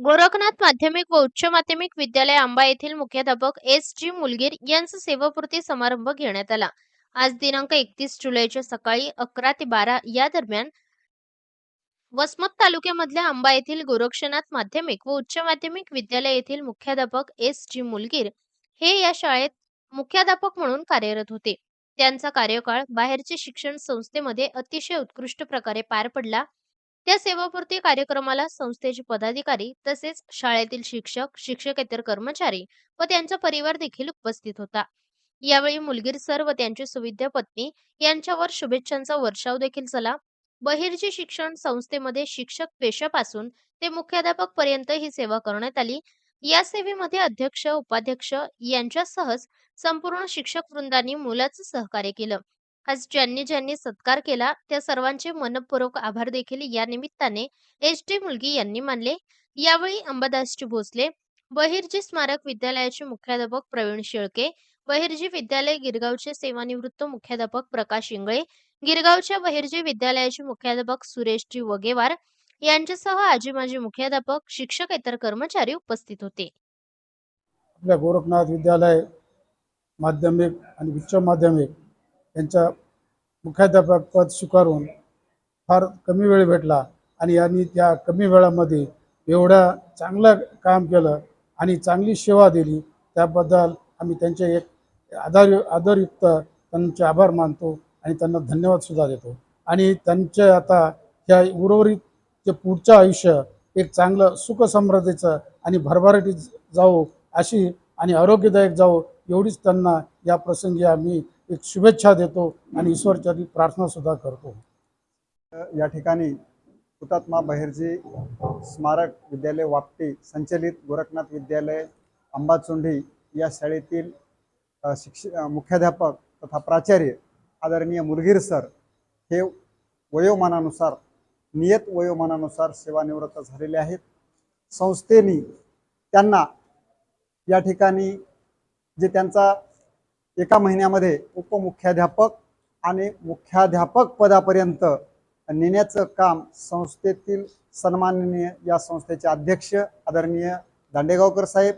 गोरखनाथ माध्यमिक व उच्च माध्यमिक विद्यालय आंबा येथील मुख्याध्यापक एस जी मुलगीर यांचा सेवापूर्ती समारंभ घेण्यात आला. आज दिनांक एकतीस जुलैच्या सकाळी अकरा ते बारा या दरम्यान वसमत तालुक्यामधल्या आंबा येथील गोरक्षनाथ माध्यमिक व उच्च माध्यमिक विद्यालय येथील मुख्याध्यापक एस जी मुलगीर हे या शाळेत मुख्याध्यापक म्हणून कार्यरत होते. त्यांचा कार्यकाळ बाहेरचे शिक्षण संस्थेमध्ये अतिशय उत्कृष्ट प्रकारे पार पडला. या सेवापूर्ती कार्यक्रमाला संस्थेचे पदाधिकारी तसेच शाळेतील शिक्षक शिक्षकेतर कर्मचारी व त्यांचा परिवार देखील उपस्थित होता. यावेळी मुलगीर सर व त्यांची सुविद्या पत्नी यांच्यावर शुभेच्छांचा वर्षाव देखील झाला. बहिर्जी शिक्षण संस्थेमध्ये शिक्षक पेशापासून ते मुख्याध्यापक पर्यंत ही सेवा करण्यात आली. या सेवेमध्ये अध्यक्ष उपाध्यक्ष यांच्यासह संपूर्ण शिक्षक वृंदांनी मुलाचं सहकार्य केलं. आज ज्यांनी ज्यांनी सत्कार केला त्या सर्वांचे मनपूर्वक आभार देखील या निमित्ताने एच डी मुलगी यांनी मानले. यावेळी अंबादासजी भोसले बहिर्जी स्मारक विद्यालयाचे मुख्याध्यापक प्रवीण शेळके बहिर्जी विद्यालय गिरगावचे सेवानिवृत्त मुख्याध्यापक प्रकाश इंगळे गिरगावच्या बहिर्जी विद्यालयाचे मुख्याध्यापक सुरेशजी वगेवार यांच्यासह आजी माजी मुख्याध्यापक शिक्षक इतर कर्मचारी उपस्थित होते. आपल्या गोरखनाथ विद्यालय माध्यमिक आणि उच्च माध्यमिक यांच्या मुख्याध्यापक पद स्वीकारून फार कमी वेळ भेटला आणि यांनी त्या कमी वेळामध्ये एवढं चांगलं काम केलं आणि चांगली सेवा दिली त्याबद्दल आम्ही त्यांचे एक आधार आदरयुक्त त्यांचे आभार मानतो आणि त्यांना धन्यवादसुद्धा देतो. आणि त्यांचे आता ह्या उर्वरित जे पुढचं आयुष्य एक चांगलं सुखसमृद्धीचं आणि भरभराटीत जाऊ अशी आणि आरोग्यदायक जाऊ एवढीच त्यांना या प्रसंगी आम्ही एक शुभेच्छा देतो आणि ईश्वरचरणी प्रार्थनासुद्धा करतो. या ठिकाणी हुतात्मा बहिर्जी स्मारक विद्यालय वापटी संचलित गोरखनाथ विद्यालय अंबाचोंडी या शाळेतील शिक्ष मुख्याध्यापक तथा प्राचार्य आदरणीय मुलगीर सर हे वयोमानानुसार नियत वयोमानानुसार सेवानिवृत्त झालेले आहेत. संस्थेने त्यांना या ठिकाणी जे त्यांचा एका महिन्यामध्ये उपमुख्याध्यापक आणि मुख्याध्यापक पदापर्यंत नेण्याचं काम संस्थेतील सन्माननीय या संस्थेचे अध्यक्ष आदरणीय दांडेगावकर साहेब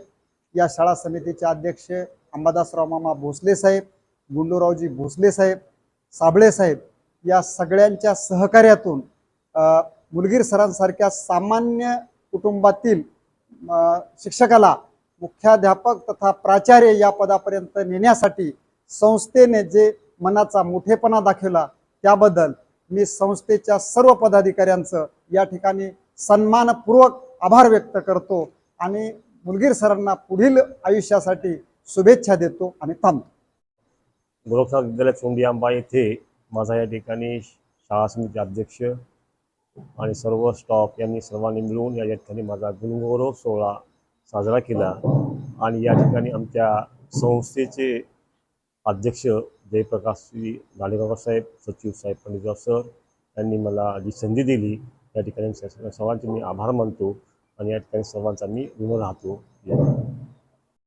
या शाळा समितीचे अध्यक्ष अंबादासराव मामा भोसले साहेब गुंडूरावजी भोसले साहेब साबळे साहेब या सगळ्यांच्या सहकार्यातून मुलगीर सरांसारख्या सामान्य कुटुंबातील शिक्षकाला मुख्याध्यापक तथा प्राचार्य या पदापर्यंत नेण्यासाठी संस्थेने जे मनाचा मोठेपणा दाखवला त्याबद्दल मी संस्थेच्या सर्व पदाधिकाऱ्यांचं या ठिकाणी सन्मानपूर्वक आभार व्यक्त करतो आणि मुलगीर सरांना पुढील आयुष्यासाठी शुभेच्छा देतो आणि थांबतो. गोरखनाथ विद्यालय चोंडी आंबा येथे माझा या ठिकाणी शाळा समिती अध्यक्ष आणि सर्व स्टॉफ यांनी सर्वांनी मिळून या ठिकाणी माझा गुणगौरव सोहळा साजरा केला. आणि या ठिकाणी आमच्या संस्थेचे अध्यक्ष जयप्रकाश श्री साहेब सचिव साहेब पंडितराव सर यांनी मला जी संधी दिली या ठिकाणी सर्वांचे मी आभार मानतो आणि या ठिकाणी सर्वांचा मी ऋण राहतो.